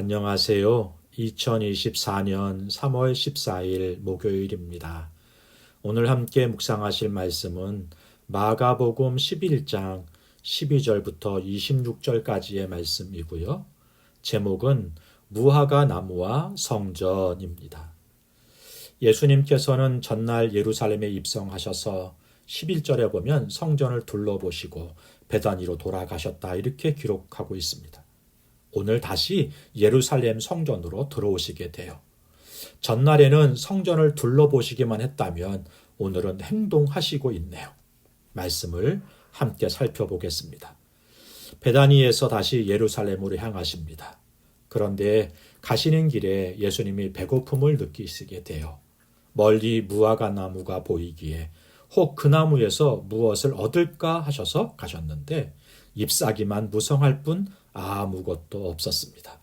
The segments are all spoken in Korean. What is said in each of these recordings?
안녕하세요. 2024년 3월 14일 목요일입니다. 오늘 함께 묵상하실 말씀은 마가복음 11장 12절부터 26절까지의 말씀이고요. 제목은 무화과 나무와 성전입니다. 예수님께서는 전날 예루살렘에 입성하셔서 11절에 보면 성전을 둘러보시고 베다니로 돌아가셨다 이렇게 기록하고 있습니다. 오늘 다시 예루살렘 성전으로 들어오시게 돼요. 전날에는 성전을 둘러보시기만 했다면 오늘은 행동하시고 있네요. 말씀을 함께 살펴보겠습니다. 베다니에서 다시 예루살렘으로 향하십니다. 그런데 가시는 길에 예수님이 배고픔을 느끼시게 돼요. 멀리 무화과 나무가 보이기에 혹 그 나무에서 무엇을 얻을까 하셔서 가셨는데 잎사귀만 무성할 뿐 아무것도 없었습니다.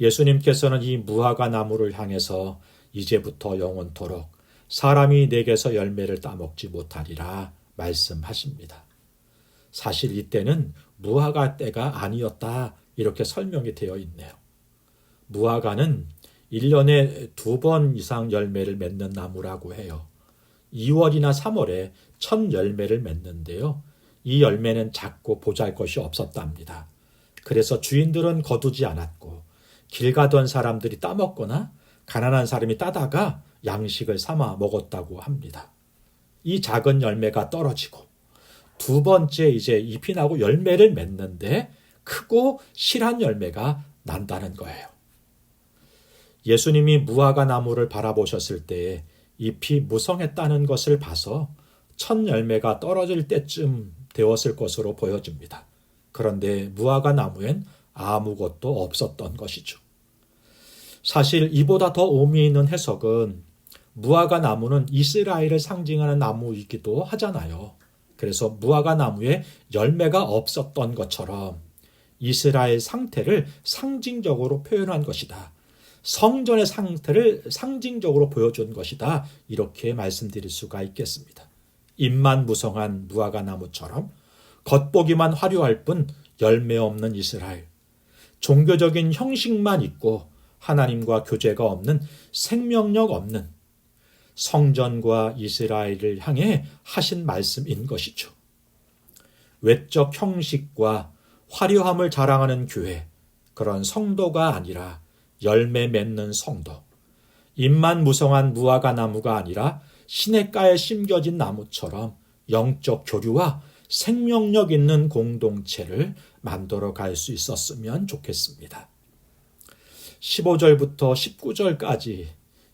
예수님께서는 이 무화과 나무를 향해서 이제부터 영원토록 사람이 내게서 열매를 따먹지 못하리라 말씀하십니다. 사실 이때는 무화과 때가 아니었다 이렇게 설명이 되어 있네요. 무화과는 1년에 두 번 이상 열매를 맺는 나무라고 해요. 2월이나 3월에 첫 열매를 맺는데요. 이 열매는 작고 보잘 것이 없었답니다. 그래서 주인들은 거두지 않았고 길 가던 사람들이 따먹거나 가난한 사람이 따다가 양식을 삼아 먹었다고 합니다. 이 작은 열매가 떨어지고 두 번째 이제 잎이 나고 열매를 맺는데 크고 실한 열매가 난다는 거예요. 예수님이 무화과 나무를 바라보셨을 때 잎이 무성했다는 것을 봐서 첫 열매가 떨어질 때쯤 되었을 것으로 보여집니다. 그런데 무화과 나무엔 아무것도 없었던 것이죠. 사실 이보다 더 의미 있는 해석은 무화과 나무는 이스라엘을 상징하는 나무이기도 하잖아요. 그래서 무화과 나무에 열매가 없었던 것처럼 이스라엘 상태를 상징적으로 표현한 것이다. 성전의 상태를 상징적으로 보여준 것이다. 이렇게 말씀드릴 수가 있겠습니다. 잎만 무성한 무화과 나무처럼 겉보기만 화려할 뿐 열매 없는 이스라엘. 종교적인 형식만 있고 하나님과 교제가 없는 생명력 없는 성전과 이스라엘을 향해 하신 말씀인 것이죠. 외적 형식과 화려함을 자랑하는 교회, 그런 성도가 아니라 열매 맺는 성도. 잎만 무성한 무화과 나무가 아니라 시냇가에 심겨진 나무처럼 영적 교류와 생명력 있는 공동체를 만들어 갈 수 있었으면 좋겠습니다. 15절부터 19절까지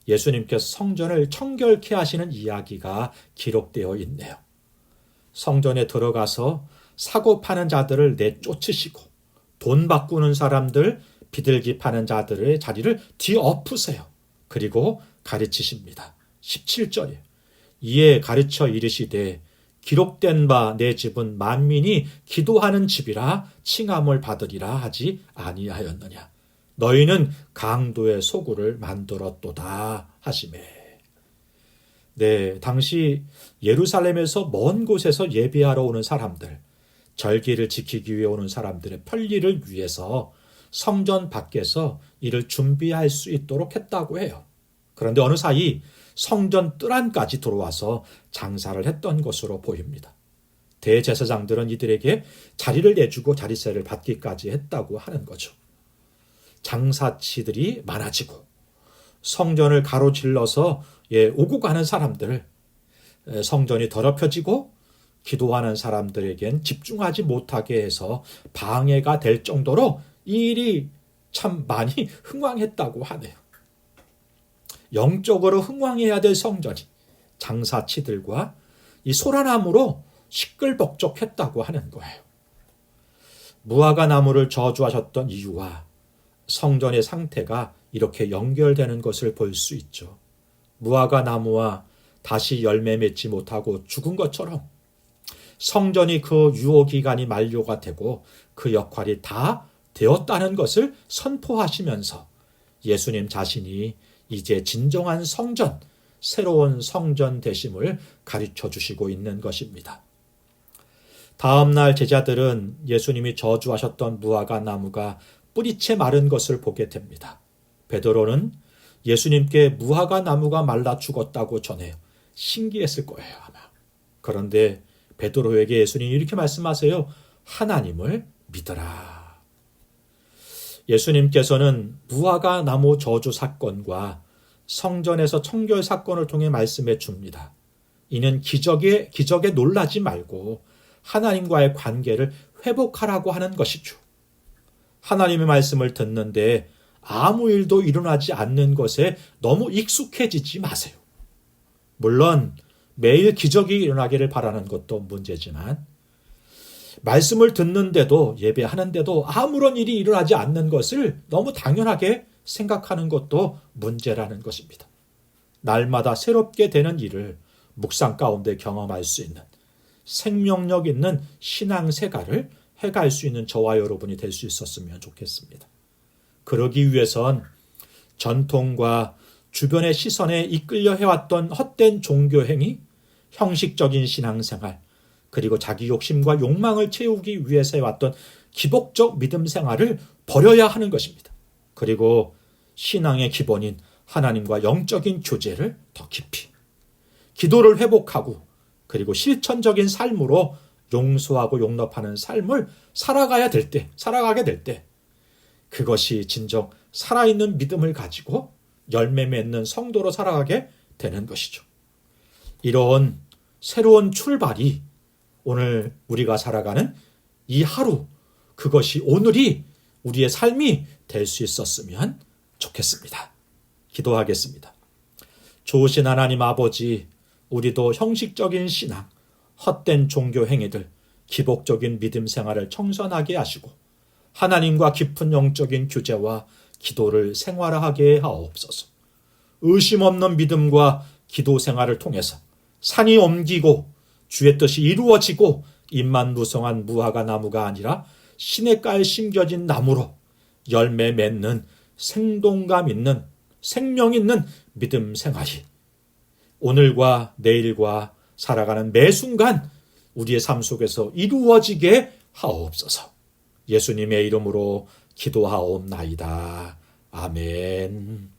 예수님께서 성전을 청결케 하시는 이야기가 기록되어 있네요. 성전에 들어가서 사고 파는 자들을 내쫓으시고 돈 바꾸는 사람들, 비둘기 파는 자들의 자리를 뒤엎으세요. 그리고 가르치십니다. 17절에 이에 가르쳐 이르시되 기록된 바 내 집은 만민이 기도하는 집이라 칭함을 받으리라 하지 아니하였느냐. 너희는 강도의 소굴을 만들었도다 하심에. 네, 당시 예루살렘에서 먼 곳에서 예배하러 오는 사람들, 절기를 지키기 위해 오는 사람들의 편리를 위해서 성전 밖에서 이를 준비할 수 있도록 했다고 해요. 그런데 어느 사이 성전 뜰 안까지 들어와서 장사를 했던 것으로 보입니다. 대제사장들은 이들에게 자리를 내주고 자리세를 받기까지 했다고 하는 거죠. 장사치들이 많아지고 성전을 가로질러서 예, 오고 가는 사람들, 성전이 더럽혀지고 기도하는 사람들에겐 집중하지 못하게 해서 방해가 될 정도로 이 일이 참 많이 흥왕했다고 하네요. 영적으로 흥왕해야 될 성전이 장사치들과 이 소라나무로 시끌벅적했다고 하는 거예요. 무화과 나무를 저주하셨던 이유와 성전의 상태가 이렇게 연결되는 것을 볼 수 있죠. 무화과 나무와 다시 열매 맺지 못하고 죽은 것처럼 성전이 그 유효 기간이 만료가 되고 그 역할이 다 되었다는 것을 선포하시면서 예수님 자신이 이제 진정한 성전, 새로운 성전 되심을 가르쳐 주시고 있는 것입니다. 다음 날 제자들은 예수님이 저주하셨던 무화과 나무가 뿌리채 마른 것을 보게 됩니다. 베드로는 예수님께 무화과 나무가 말라 죽었다고 전해 신기했을 거예요, 아마. 그런데 베드로에게 예수님이 이렇게 말씀하세요. 하나님을 믿어라. 예수님께서는 무화과 나무 저주 사건과 성전에서 청결 사건을 통해 말씀해 줍니다. 이는 기적에 기적에 놀라지 말고 하나님과의 관계를 회복하라고 하는 것이죠. 하나님의 말씀을 듣는데 아무 일도 일어나지 않는 것에 너무 익숙해지지 마세요. 물론 매일 기적이 일어나기를 바라는 것도 문제지만 말씀을 듣는데도 예배하는데도 아무런 일이 일어나지 않는 것을 너무 당연하게 생각하는 것도 문제라는 것입니다. 날마다 새롭게 되는 일을 묵상 가운데 경험할 수 있는 생명력 있는 신앙 생활을 해갈 수 있는 저와 여러분이 될 수 있었으면 좋겠습니다. 그러기 위해선 전통과 주변의 시선에 이끌려 해왔던 헛된 종교행위, 형식적인 신앙생활, 그리고 자기 욕심과 욕망을 채우기 위해서 해왔던 기복적 믿음 생활을 버려야 하는 것입니다. 그리고 신앙의 기본인 하나님과 영적인 교제를 더 깊이, 기도를 회복하고, 그리고 실천적인 삶으로 용서하고 용납하는 삶을 살아가야 될 때, 살아가게 될 때, 그것이 진정 살아있는 믿음을 가지고 열매 맺는 성도로 살아가게 되는 것이죠. 이런 새로운 출발이 오늘 우리가 살아가는 이 하루, 그것이 오늘이 우리의 삶이 될 수 있었으면 좋겠습니다. 기도하겠습니다. 좋으신 하나님 아버지, 우리도 형식적인 신앙, 헛된 종교 행위들, 기복적인 믿음 생활을 청산하게 하시고 하나님과 깊은 영적인 교제와 기도를 생활하게 하옵소서. 의심 없는 믿음과 기도 생활을 통해서 산이 옮기고 주의 뜻이 이루어지고 입만 무성한 무화과 나무가 아니라 시냇가에 심겨진 나무로 열매 맺는 생동감 있는 생명 있는 믿음 생활이 오늘과 내일과 살아가는 매 순간 우리의 삶 속에서 이루어지게 하옵소서. 예수님의 이름으로 기도하옵나이다. 아멘.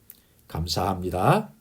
감사합니다.